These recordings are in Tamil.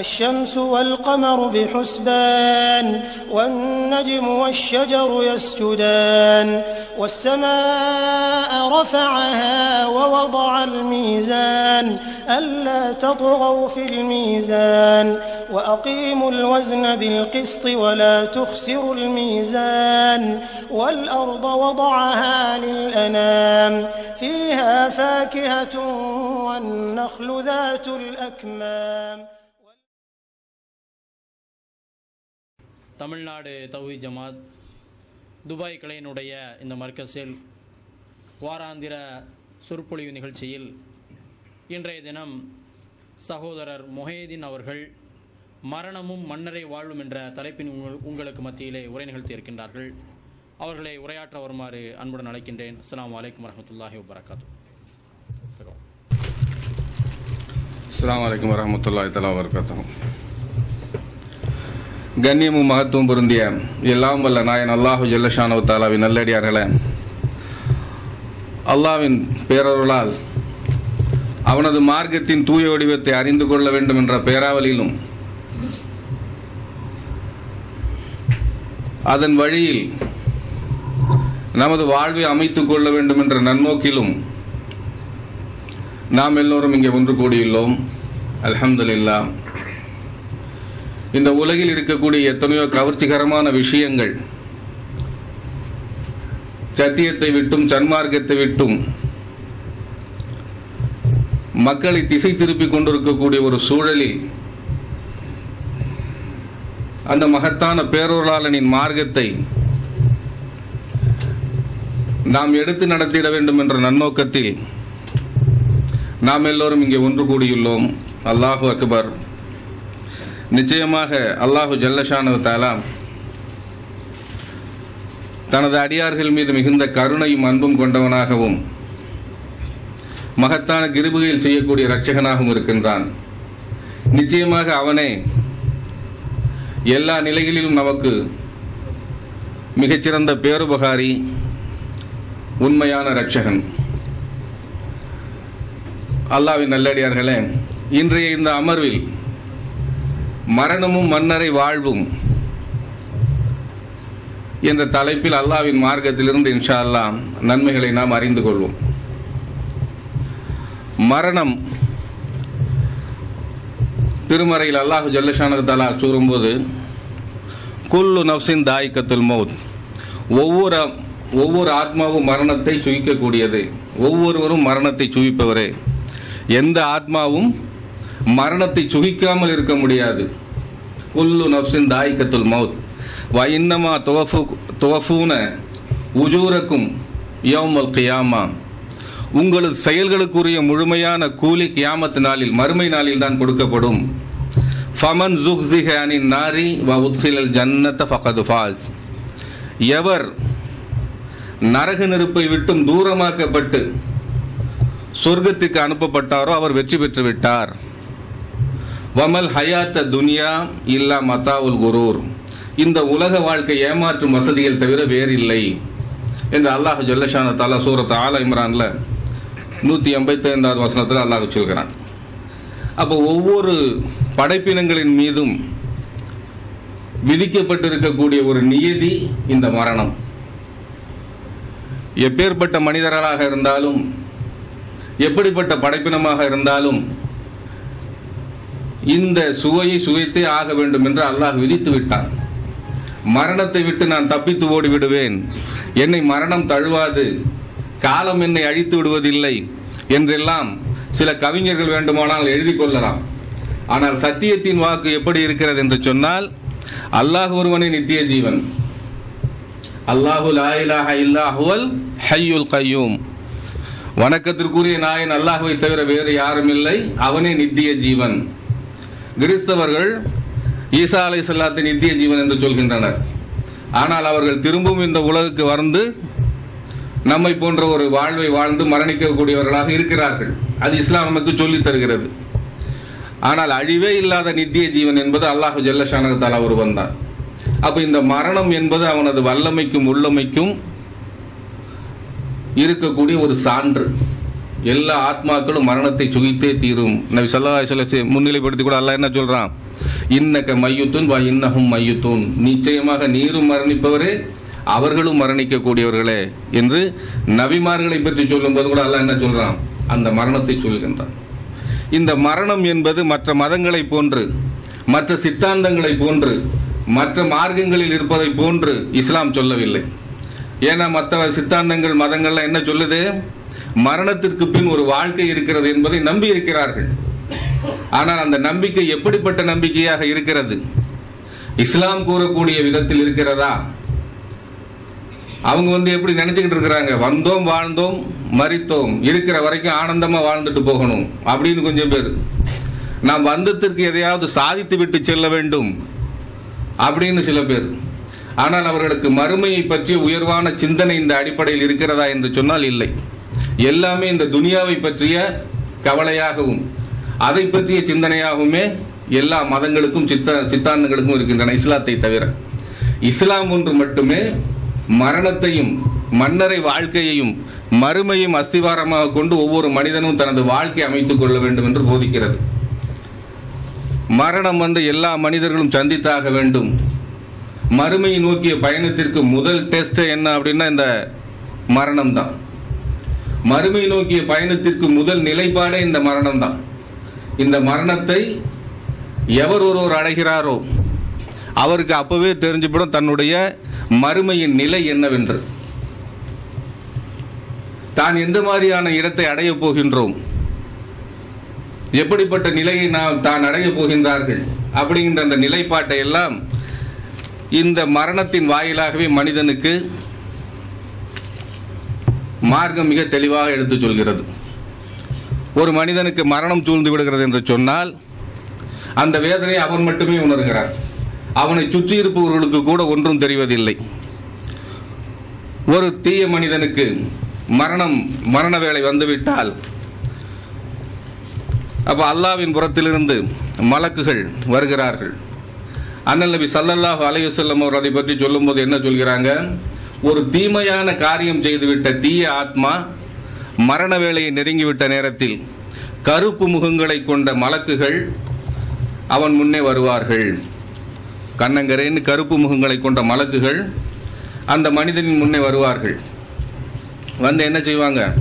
الشمس والقمر بحسبان والنجم والشجر يسجدان والسماء رفعها ووضع الميزان ألا تطغوا في الميزان وأقيموا الوزن بالقسط ولا تخسروا الميزان والأرض وضعها للأنام فيها فاكهة والنخل ذات الأكمام. தமிழ்நாடு தௌஹி ஜமாத் துபாய் கலையினுடைய இந்த மர்க்கஸில் வாராந்திர சொற்பொழிவு நிகழ்ச்சியில் இன்றைய தினம் சகோதரர் மொஹேதீன் அவர்கள் மரணமும் மன்னரை வாழும் என்ற தலைப்பின் உங்கள் உங்களுக்கு மத்தியிலே உரை நிகழ்த்தி இருக்கின்றார்கள். அவர்களை உரையாற்ற வருமாறு அன்புடன் அழைக்கின்றேன். அஸ்லாம் வலைக்கம் வரமத்துல்லாஹி வபரகாத்து அஸ்லாம் வலைக்கம் வரமத்துல்லாஹி தலா வபரகாத்துஹு. கண்ணியமும் மகத்துவம் பொருந்திய எல்லாம் வல்ல நாயன் அல்லாஹு ஜல்லஷானு தாலாவின் நல்லடியார்களே. அல்லாவின் பேரருளால் அவனது மார்க்கத்தின் தூய வடிவத்தை அறிந்து கொள்ள வேண்டும் என்ற பேராவலியிலும் அதன் வழியில் நமது வாழ்வை அமைத்துக் கொள்ள வேண்டும் என்ற நன்னோக்கிலும் நாம் எல்லோரும் இங்கே ஒன்று கூடியுள்ளோம். அல்ஹம்துலில்லாஹ். இந்த உலகில் இருக்கக்கூடிய எத்தனையோ கவர்ச்சிகரமான விஷயங்கள். சத்தியத்தை விட்டும் சன்மார்க்கத்தை விட்டும் மக்களை திசை திருப்பிக் கொண்டிருக்கக்கூடிய ஒரு சூழலில் அந்த மகத்தான பேரொருளாளனின் மார்க்கத்தை நாம் எடுத்து நடத்திட வேண்டும் என்ற நன்னோக்கத்தில் நாம் எல்லோரும் இங்கே ஒன்று கூடியுள்ளோம். அல்லாஹு அக்பர். நிச்சயமாக அல்லாஹு ஜல்லஷானு தாலா தனது அடியார்கள் மீது மிகுந்த கருணையும் அன்பும் கொண்டவனாகவும் மகத்தான கிருபுகையில் செய்யக்கூடிய இரட்சகனாகவும் இருக்கின்றான். நிச்சயமாக அவனே எல்லா நிலைகளிலும் நமக்கு மிகச்சிறந்த பேருபகாரி உண்மையான இரட்சகன். அல்லாவின் நல்லடியார்களே இன்றைய இந்த அமர்வில் மரணமும் மன்னரை வாழ்வும் என்ற தலைப்பில் அல்லாவின் மார்க்கத்திலிருந்து இன்ஷா அல்லா நன்மைகளை நாம் அறிந்து கொள்வோம். மரணம் திருமறையில் அல்லாஹு ஜல்லஷானு தலா கூறும்போது குல்லு நவ்சின் தாய்க்கத்துல் மௌத். ஒவ்வொரு ஒவ்வொரு ஆத்மாவும் மரணத்தை சுயிக்கக்கூடியது ஒவ்வொருவரும் மரணத்தை சுவிப்பவரே. எந்த ஆத்மாவும் மரணத்தை சுகிக்காமல் இருக்க முடியாது. உல்லு நப்சின் தாய்க்கத்துல் மவுத். வ இன்னமா துவஃபு துவஃபூன உஜூரக்கும் யோமல் கியாமா. உங்களது செயல்களுக்குரிய முழுமையான கூலி கியாமத் நாளில் மறுமை நாளில் தான் கொடுக்கப்படும். ஃபமன் ஜுக்ஸிஹ அனின் நாரி வ உத்ஹிலல் ஜன்னத ஃபகது ஃபாஸ். எவர் நரக நெருப்பை விட்டும் தூரமாக்கப்பட்டு சொர்க்கத்துக்கு அனுப்பப்பட்டாரோ அவர் வெற்றி பெற்று விட்டார். வமல் ஹயாத்த துனியா இல்லா மத்தாவுல் குரூர். இந்த உலக வாழ்க்கை ஏமாற்றும் வசதிகள் தவிர வேறில்லை என்று அல்லாஹ் ஜல்லஷான தாலா சூரத் ஆல இம்ரான்ல நூற்றி ஐம்பத்தி ஐந்தாவது வசனத்தில் அல்லாஹ் சொல்கிறான். அப்போ ஒவ்வொரு படைப்பினங்களின் மீதும் விதிக்கப்பட்டிருக்கக்கூடிய ஒரு நியதி இந்த மரணம். எப்பேற்பட்ட மனிதர்களாக இருந்தாலும் எப்படிப்பட்ட படைப்பினமாக இருந்தாலும் இந்த சுவையை சுவைத்தே ஆக வேண்டும் என்று அல்லாஹ் விதித்து விட்டான். மரணத்தை விட்டு நான் தப்பித்து ஓடி விடுவேன் என்னை மரணம் தழுவாது. காலம் என்னை அழித்து விடுவதில்லை என்றெல்லாம் சில கவிஞர்கள் வேண்டுமானால் எழுதி கொள்ளலாம். ஆனால் சத்தியத்தின் வாக்கு எப்படி இருக்கிறது என்று சொன்னால் அல்லாஹ் ஒருவனே நித்திய ஜீவன். அல்லாஹு லாயிலாக இல்லாஹுவல் ஹையுல் கையூம். வணக்கத்திற்குரிய நாயன் அல்லாஹுவை தவிர வேறு யாரும் இல்லை. அவனே நித்திய ஜீவன். கிறிஸ்தவர்கள் ஈசா அலை சொல்லாத்தை நித்திய ஜீவன் என்று சொல்கின்றனர். ஆனால் அவர்கள் திரும்பவும் இந்த உலகுக்கு வந்து நம்மை போன்ற ஒரு வாழ்வை வாழ்ந்து மரணிக்கக்கூடியவர்களாக இருக்கிறார்கள். அது இஸ்லாம் நமக்கு சொல்லித் தருகிறது. ஆனால் அழிவே இல்லாத நித்திய ஜீவன் என்பது அல்லாஹு ஜல்லஷானகத்தால் அவர் வந்தார் அப்போ இந்த மரணம் என்பது அவனது வல்லமைக்கும் உள்ளமைக்கும் இருக்கக்கூடிய ஒரு சான்று. எல்லா ஆத்மாக்களும் மரணத்தை சுகித்தே தீரும். நபி சல்லா சொல்ல முன்னிலைப்படுத்தி கூட அல்ல என்ன சொல்றான்? இன்னக்க மையுத்துன் வா இன்னகும் மையுத்துன். நிச்சயமாக நீரும் மரணிப்பவரே அவர்களும் மரணிக்கக்கூடியவர்களே என்று நபிமார்களை பற்றி சொல்லும்போது கூட அல்ல என்ன சொல்றான்? அந்த மரணத்தை சொல்கின்றான். இந்த மரணம் என்பது மற்ற மதங்களை போன்று மற்ற சித்தாந்தங்களை போன்று மற்ற மார்க்கங்களில் இருப்பதை போன்று இஸ்லாம் சொல்லவில்லை. ஏன்னா மற்ற சித்தாந்தங்கள் மதங்கள்லாம் என்ன சொல்லுது? மரணத்திற்கு பின் ஒரு வாழ்க்கை இருக்கிறது என்பதை நம்பி இருக்கிறார்கள். ஆனால் அந்த நம்பிக்கை எப்படிப்பட்ட நம்பிக்கையாக இருக்கிறது? இஸ்லாம் கூறக்கூடிய விதத்தில் இருக்கிறதா? அவங்க வந்து எப்படி நினைச்சுக்கிட்டு இருக்கிறாங்க? வந்தோம் வாழ்ந்தோம் மறித்தோம். இருக்கிற வரைக்கும் ஆனந்தமா வாழ்ந்துட்டு போகணும் அப்படின்னு கொஞ்சம் பேர். நாம் வந்தத்திற்கு எதையாவது சாதித்து விட்டு செல்ல வேண்டும் அப்படின்னு சில பேர். ஆனால் அவர்களுக்கு மறுமையை பற்றிய உயர்வான சிந்தனை இந்த அடிப்படையில் இருக்கிறதா என்று சொன்னால் இல்லை. எல்லாமே இந்த துனியாவை பற்றிய கவலையாகவும் அதை பற்றிய சிந்தனையாகவுமே எல்லா மதங்களுக்கும் சித்த சித்தாந்தங்களுக்கும் இருக்கின்றன இஸ்லாத்தை தவிர. இஸ்லாம் ஒன்று மட்டுமே மரணத்தையும் மன்னரை வாழ்க்கையையும் மறுமையும் அஸ்திவாரமாக கொண்டு ஒவ்வொரு மனிதனும் தனது வாழ்க்கை அமைத்துக் கொள்ள வேண்டும் என்று போதிக்கிறது. மரணம் வந்து எல்லா மனிதர்களும் சந்தித்தாக வேண்டும். மறுமையை நோக்கிய பயணத்திற்கு முதல் டெஸ்ட் என்ன அப்படின்னா இந்த மரணம் தான் மறுமை நோக்கிய பயணத்திற்கு முதல் நிலைப்பாடே இந்த மரணம் தான் இந்த மரணத்தை எவர் ஒருவர் அடைகிறாரோ அவருக்கு அப்பவே தெரிஞ்சுப்படும் தன்னுடைய மறுமையின் நிலை என்னவென்று. தான் எந்த மாதிரியான இடத்தை அடையப் போகின்றோம்? எப்படிப்பட்ட நிலையை நாம் தான் அடையப் போகின்றார்கள்? அப்படிங்கிற அந்த நிலைப்பாட்டை எல்லாம் இந்த மரணத்தின் வாயிலாகவே மனிதனுக்கு மார்க்கம் மிக தெளிவாக எடுத்துச் சொல்கிறது. ஒரு மனிதனுக்கு மரணம் சூழ்ந்து விடுகிறது என்று சொன்னால் அந்த வேதனையை அவன் மட்டுமே உணர்கிறான். அவனை சுற்றி இருப்பவர்களுக்கு கூட ஒன்றும் தெரிவதில்லை. ஒரு தீய மனிதனுக்கு மரணம் மரண வேலை வந்துவிட்டால் அப்ப அல்லாவின் புறத்திலிருந்து மலக்குகள் வருகிறார்கள். அண்ணல் நபி சல்லல்லாஹ் அலையுசல்லம் அவர் அதை பற்றி சொல்லும்போது என்ன சொல்கிறாங்க? ஒரு தீமையான காரியம் செய்துவிட்ட தீய ஆத்மா மரண வேலையை நெருங்கிவிட்ட நேரத்தில் கருப்பு முகங்களை கொண்ட மலக்குகள் அவன் முன்னே வருவார்கள். கண்ணங்கரேன்னு கருப்பு முகங்களை கொண்ட மலக்குகள் அந்த மனிதனின் முன்னே வருவார்கள். வந்து என்ன செய்வாங்க?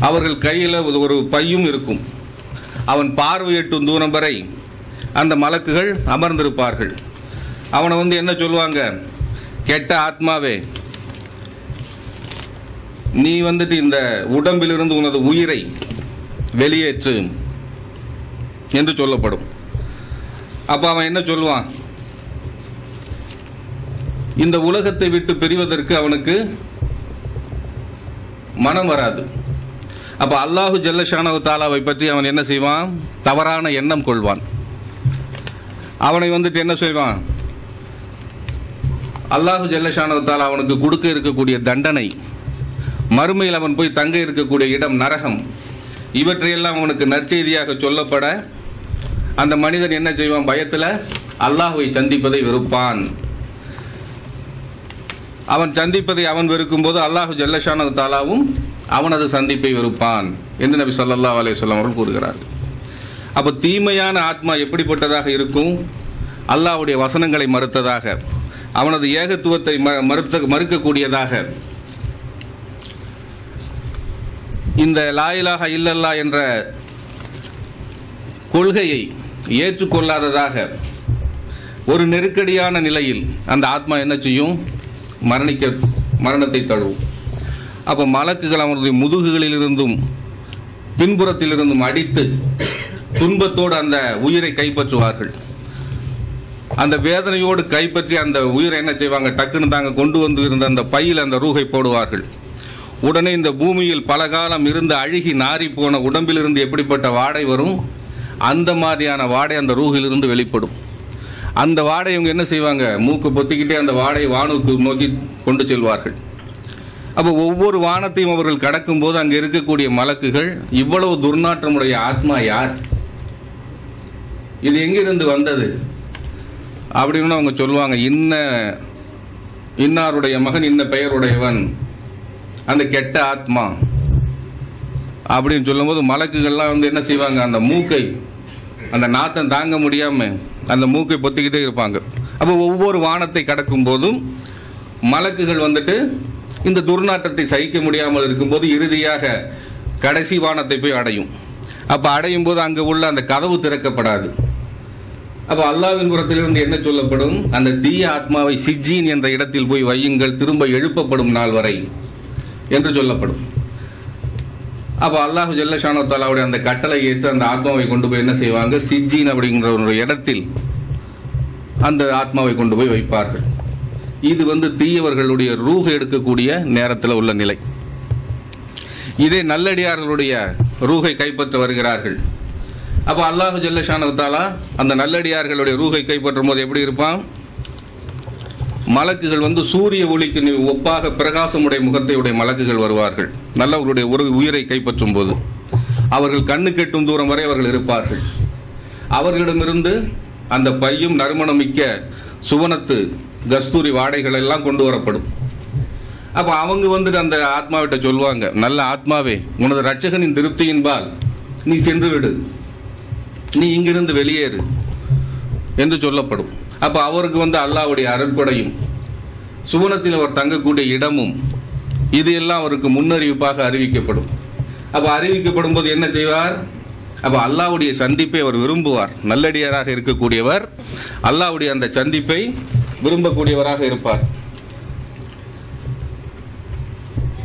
அவர்கள் கையில் ஒரு பையும் இருக்கும். அவன் பார்வை எட்டும் தூரம் வரை அந்த மலக்குகள் அமர்ந்திருப்பார்கள். அவனை வந்து என்ன சொல்லுவாங்க? கெட்ட ஆத்மாவே நீ வந்துட்டு இந்த உடம்பிலிருந்து உனது உயிரை வெளியேற்று என்று சொல்லப்படும். அப்ப அவன் என்ன சொல்லுவான்? இந்த உலகத்தை விட்டு பிரிவதற்கு அவனுக்கு மனம் வராது. அப்ப அல்லாஹு ஜல்லஷானவ தாலாவை பற்றி அவன் என்ன செய்வான்? தவறான எண்ணம் கொள்வான். அவனை வந்துட்டு என்ன செய்வான்? அல்லாஹு ஜல்லஷானவ தாலா அவனுக்கு கொடுக்க இருக்கக்கூடிய தண்டனை மறுமையில் அவன் போய் தங்க இருக்கக்கூடிய இடம் நரகம். இவற்றையெல்லாம் அவனுக்கு நற்செய்தியாக சொல்லப்பட அந்த மனிதன் என்ன செய்வான்? பயத்தில் அல்லாஹுவை சந்திப்பதை வெறுப்பான். அவன் சந்திப்பதை அவன் வெறுக்கும் போது அல்லாஹு ஜல்லஷானு தாலாவும் அவனது சந்திப்பை வெறுப்பான் என்று நபி சொல்லல்லா அலையம் அவர்கள் கூறுகிறார் அப்போ தீமையான ஆத்மா எப்படிப்பட்டதாக இருக்கும்? அல்லாஹ்வுடைய வசனங்களை மறுத்ததாக அவனது ஏகத்துவத்தை ம- மறுத்த மறுக்கக்கூடியதாக இந்த லாயிலாக இல்லல்லா என்ற கொள்கையை ஏற்றுக்கொள்ளாததாக ஒரு நெருக்கடியான நிலையில் அந்த ஆத்மா என்ன செய்யும்? மரணிக்க மரணத்தை தழுவும். அப்போ மலக்குகள் அவனுடைய முதுகுகளிலிருந்தும் பின்புறத்திலிருந்தும் அடித்து துன்பத்தோடு அந்த உயிரை கைப்பற்றுவார்கள். அந்த வேதனையோடு கைப்பற்றி அந்த உயிரை என்ன செய்வாங்க? டக்குன்னு தாங்க கொண்டு வந்து இருந்த அந்த பையில் அந்த ரூகை போடுவார்கள். உடனே இந்த பூமியில் பல காலம் இருந்து அழுகி நாரி போன உடம்பிலிருந்து எப்படிப்பட்ட வாடை வரும்? அந்த மாதிரியான வாடை அந்த ரூகிலிருந்து வெளிப்படும். அந்த வாடை இவங்க என்ன செய்வாங்க? மூக்கு பொத்திக்கிட்டே அந்த வாடையை வானுக்கு நோக்கி கொண்டு செல்வார்கள். அப்போ ஒவ்வொரு வானத்தையும் அவர்கள் கடக்கும் போது அங்கே இருக்கக்கூடிய மலக்குகள் இவ்வளவு துர்நாற்றமுடைய ஆத்மா யார்? இது எங்கிருந்து வந்தது? அப்படின்னு அவங்க சொல்லுவாங்க. இன்ன இன்னாருடைய மகன் இன்ன பெயருடையவன். அந்த கெட்ட ஆத்மா. அப்படின்னு சொல்லும்போது மலக்குகள்லாம் வந்து என்ன செய்வாங்க? அந்த மூக்கை அந்த நாத்தம் தாங்க முடியாம அந்த மூக்கை பொத்திக்கிட்டே இருப்பாங்க. அப்போ ஒவ்வொரு வானத்தை கடக்கும் போதும் மலக்குகள் வந்துட்டு இந்த துர்நாற்றத்தை சகிக்க முடியாமல் இருக்கும்போது இறுதியாக கடைசி வானத்தை போய் அடையும். அப்போ அடையும் போது அங்கே உள்ள அந்த கதவு திறக்கப்படாது. அப்போ அல்லாவின் புறத்திலிருந்து என்ன சொல்லப்படும்? அந்த தீய ஆத்மாவை சிஜீன் என்ற இடத்தில் போய் வையுங்கள் திரும்ப எழுப்பப்படும் நாள் வரை. என்று சொல்லப்படும். அப்போ அல்லாஹ் ஜல்லஷானோ தாலாவுடைய அந்த கட்டளை ஏற்று அந்த ஆத்மாவை கொண்டு போய் என்ன செய்வாங்க? சிஜின் அப்படிங்கிற ஒரு இடத்தில் அந்த ஆத்மாவை கொண்டு போய் வைப்பார்கள். இது வந்து தீயவர்களுடைய ரூஹ் எடுக்கக்கூடிய நேரத்தில் உள்ள நிலை. இதே நல்லடியார்களுடைய ரூகை கைப்பற்ற வருகிறார்கள். அப்போ அல்லாஹு ஜல்லஷானு தாலா அந்த நல்லடியார்களுடைய ரூகை கைப்பற்றும் போது எப்படி இருப்பான்? மலக்குகள் வந்து சூரிய ஒளிக்கு ஒப்பாக பிரகாசமுடைய முகத்தையுடைய மலக்குகள் வருவார்கள். நல்லவர்களுடைய ஒரு உயிரை கைப்பற்றும் போது. அவர்கள் கண்ணு கெட்டும் தூரம் வரை அவர்கள் இருப்பார்கள். அவர்களிடமிருந்து அந்த பையும் நறுமணம் மிக்க சுவனத்து கஸ்தூரி வாடைகள் எல்லாம் கொண்டு வரப்படும். அப்ப அவங்க வந்துட்டு அந்த ஆத்மாவிட்ட சொல்லுவாங்க நல்ல ஆத்மாவே உனது ரட்சகனின் திருப்தியின்பால் நீ சென்று விடு. நீ இங்கிருந்து வெளியேறு. என்று சொல்லப்படும். அப்போ அவருக்கு வந்து அல்லாஹ்வுடைய அருட்படையும் சுவனத்தில் அவர் தங்கக்கூடிய இடமும் இது எல்லாம் அவருக்கு முன்னறிவிப்பாக அறிவிக்கப்படும். அப்ப அறிவிக்கப்படும் போது என்ன செய்வார்? அப்ப அல்லாஹ்வுடைய சந்திப்பை அவர் விரும்புவார். நல்லடியாராக இருக்கக்கூடியவர் அல்லாஹ்வுடைய அந்த சந்திப்பை விரும்பக்கூடியவராக இருப்பார்.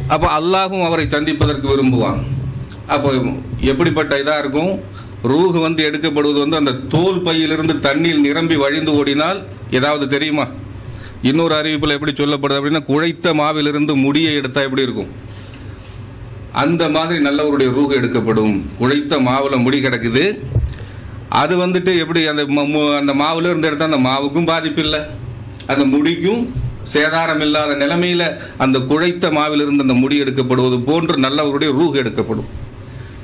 அப்போ அல்லாஹும் அவரை சந்திப்பதற்கு விரும்புவான். அப்போ எப்படிப்பட்ட இதா இருக்கும்? ரூகு வந்து எடுக்கப்படுவது வந்து அந்த தோல் பையிலிருந்து தண்ணீர் நிரம்பி வழிந்து ஓடினால் ஏதாவது தெரியுமா? இன்னொரு அறிவிப்பில் எப்படி சொல்லப்படுது அப்படின்னா குழைத்த மாவிலிருந்து முடியை எடுத்தால் எப்படி இருக்கும்? அந்த மாதிரி நல்லவருடைய ரூஹ் எடுக்கப்படும். குழைத்த மாவில் முடி கிடக்குது. அது வந்துட்டு எப்படி அந்த மு- அந்த மாவில் இருந்து எடுத்தா அந்த மாவுக்கும் பாதிப்பு இல்லை? அந்த முடிக்கும் சேதாரம் இல்லாத நிலைமையில் அந்த குழைத்த மாவிலிருந்து அந்த முடி எடுக்கப்படுவது போன்று நல்லவருடைய ரூஹ் எடுக்கப்படும்.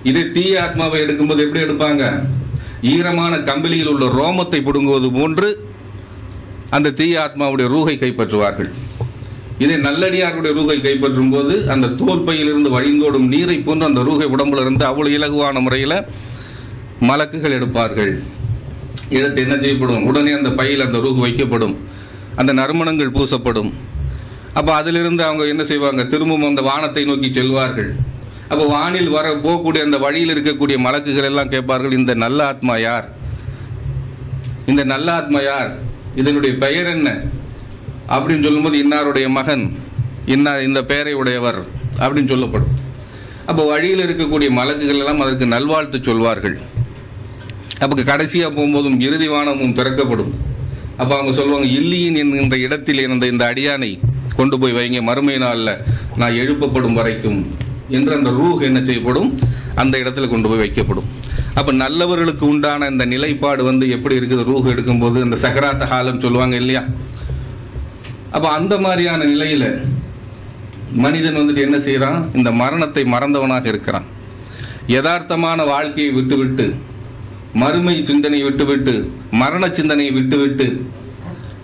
இதே தீய ஆத்மாவை எடுக்கும்போது எப்படி எடுப்பாங்க? ஈரமான கம்பிலியில் உள்ள ரோமத்தை பிடுங்குவது போன்று அந்த தீய ஆத்மாவுடைய ரூகை கைப்பற்றுவார்கள். இதே நல்லடியாருடைய ரூகை கைப்பற்றும் போது அந்த தோல்பையிலிருந்து வழிந்தோடும் நீரை போன்று அந்த ரூகை உடம்புல இருந்து அவ்வளவு இலகுவான முறையில மலக்குகள் எடுப்பார்கள். எடுத்து என்ன செய்யப்படும்? உடனே அந்த பையில் அந்த ரூகு வைக்கப்படும். அந்த நறுமணங்கள் பூசப்படும். அப்போ அதிலிருந்து அவங்க என்ன செய்வாங்க? திரும்பவும் அந்த வானத்தை நோக்கி செல்வார்கள். அப்போ வானில் வர போகக்கூடிய அந்த வழியில் இருக்கக்கூடிய மலக்குகள் எல்லாம் கேட்பார்கள் இந்த நல்ல ஆத்மா யார்? இந்த நல்ல ஆத்மா யார்? இதனுடைய பெயர் என்ன? அப்படின்னு சொல்லும்போது இன்னாருடைய மகன் இன்னார் இந்த பெயரை உடையவர் அப்படின்னு சொல்லப்படும். அப்போ வழியில் இருக்கக்கூடிய மலக்குகள் எல்லாம் அதற்கு நல்வாழ்த்து சொல்வார்கள். அப்போ கடைசியாக போகும்போதும் இறுதி வானமும் திறக்கப்படும். அப்போ அவங்க சொல்லுவாங்க இல்லியின் என்கின்ற இடத்தில் இருந்த இந்த அடியானை கொண்டு போய் வைங்க மறுமை நாளில் நான் எழுப்பப்படும் வரைக்கும். என்று அந்த ரூஹ் என்ன செய்யப்படும்? அந்த இடத்துல கொண்டு போய் வைக்கப்படும். அப்ப நல்லவர்களுக்கு உண்டான இந்த நிலைப்பாடு வந்து எப்படி இருக்குது? ரூஹ் எடுக்கும்போது இந்த சக்கராத்த ஹாலம் சொல்லுவாங்க இல்லையா? அப்ப அந்த மாதிரியான நிலையில மனிதன் வந்துட்டு என்ன செய்யறான் இந்த மரணத்தை மறந்தவனாக இருக்கிறான். யதார்த்தமான வாழ்க்கையை விட்டுவிட்டு மறுமை சிந்தனையை விட்டுவிட்டு மரண சிந்தனையை விட்டுவிட்டு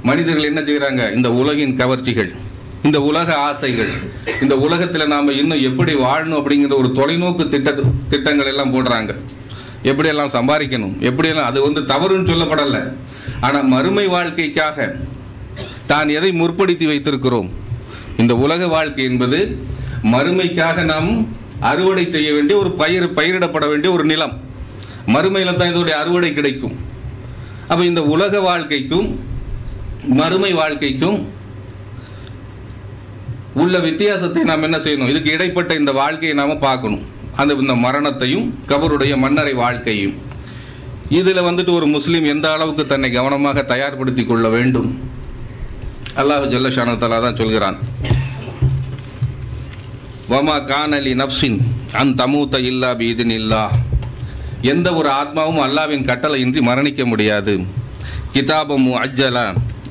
மனிதர்கள் என்ன செய்கிறாங்க இந்த உலகின் கவர்ச்சிகள். இந்த உலக ஆசைகள் இந்த உலகத்தில் நாம் இன்னும் எப்படி வாழணும் அப்படிங்கிற ஒரு தொலைநோக்கு திட்ட திட்டங்கள் எல்லாம் போடுறாங்க. எப்படியெல்லாம் சம்பாதிக்கணும் எப்படியெல்லாம் அது வந்து தவறுன்னு சொல்லப்படலை. ஆனால் மறுமை வாழ்க்கைக்காக தான் எதை முற்படுத்தி வைத்திருக்கிறோம்? இந்த உலக வாழ்க்கை என்பது மறுமைக்காக நாம் அறுவடை செய்ய வேண்டிய ஒரு பயிர் பயிரிடப்பட வேண்டிய ஒரு நிலம். மறுமையில் தான் இதோடைய அறுவடை கிடைக்கும். அப்போ இந்த உலக வாழ்க்கைக்கும் மறுமை வாழ்க்கைக்கும் உள்ள வித்தியாசத்தை நாம் என்ன செய்யணும்? இதுக்கு இடைப்பட்ட இந்த வாழ்க்கையை நாம பார்க்கணும். அந்த இந்த மரணத்தையும் கபருடைய மன்னரை வாழ்க்கையும் இதுல வந்துட்டு ஒரு முஸ்லீம் எந்த அளவுக்கு தன்னை கவனமாக தயார்படுத்திக் கொள்ள வேண்டும்? அல்லாஹ் ஜல்லஷானு தலா தான் சொல்கிறான். வமா கானலி நப்சின் அன் தமூத்த இல்லா பீதின் இல்லா எந்த ஒரு ஆத்மாவும் அல்லாவின் கட்டளையின்றி மரணிக்க முடியாது. கிதாபமு அஜ்ஜலா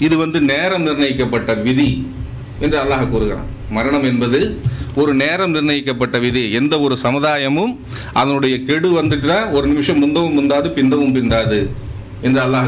இது வந்து நேரம் நிர்ணயிக்கப்பட்ட விதி என்று அல்லாஹ் கூறுகிறான். மரணம் என்பது ஒரு நேரம் நிர்ணயிக்கப்பட்ட விதி. எந்த ஒரு சமுதாயமும் அதனுடைய கெடு வந்துட்டு ஒரு நிமிஷம் முந்தவும் முந்தாது பிந்தவும் பிந்தாது. என்று அல்லாஹ்